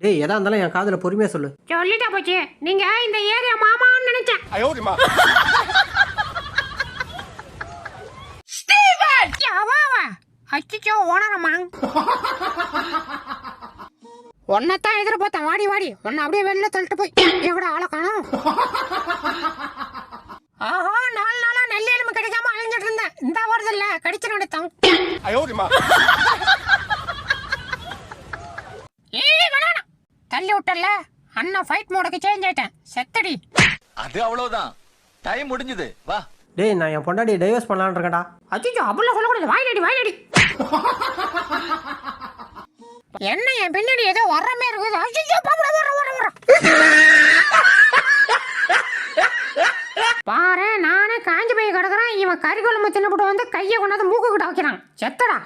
டேய் எதா இருந்தாலும் என் காதில் பொறுமையாக சொல்லு. சொல்லிட்டா போச்சு. நீங்க இந்த ஏரியா மாமான்னு நினைச்சேன். ஸ்டீவன்! யாவாவா அச்சிச்சோ ஓனரம்மா உன்னைத்தான் எதிர்பார்த்தேன். வாடி வாடி. உன்னை அப்படியே வெளில தள்ளிட்டு போய் எங்கட ஆளை காணும். ஆஹா நாலு நாளா நெல் எலும்பு கிடைக்காம அழிஞ்சிட்டு இருந்தேன். இந்த வருது இல்ல கடிச்சு நடத்தம் ஏய் தள்ளி விட்டல அண்ணா ஃபைட் மோடுக்கு சேஞ்ச் ஆயிட்டேன். செத்தடி. அது அவ்வளவுதான். டைம் முடிஞ்சது. வா. டேய் நான் என் பொண்டாடியை டைவர்ஸ் பண்ணலான்னு இருக்கேன்டா. அச்சிச்சோ அப்படிலாம் சொல்லக்கூடாது. வாயிலடி வாயிலடி. என்ன என் பின்னாடி ஏதோ வர்ற மாதிரி இருக்குது? அச்சிச்சோ பாம்புடா வர வர வர பாரு நானே காஞ்சி போய் கிடக்குறேன். இவன் கறி குழம்பு தின்னுபிட்டு வந்து கையை கொண்டாந்து மூக்கு கிட்ட வைக்கிறான். செத்தடா.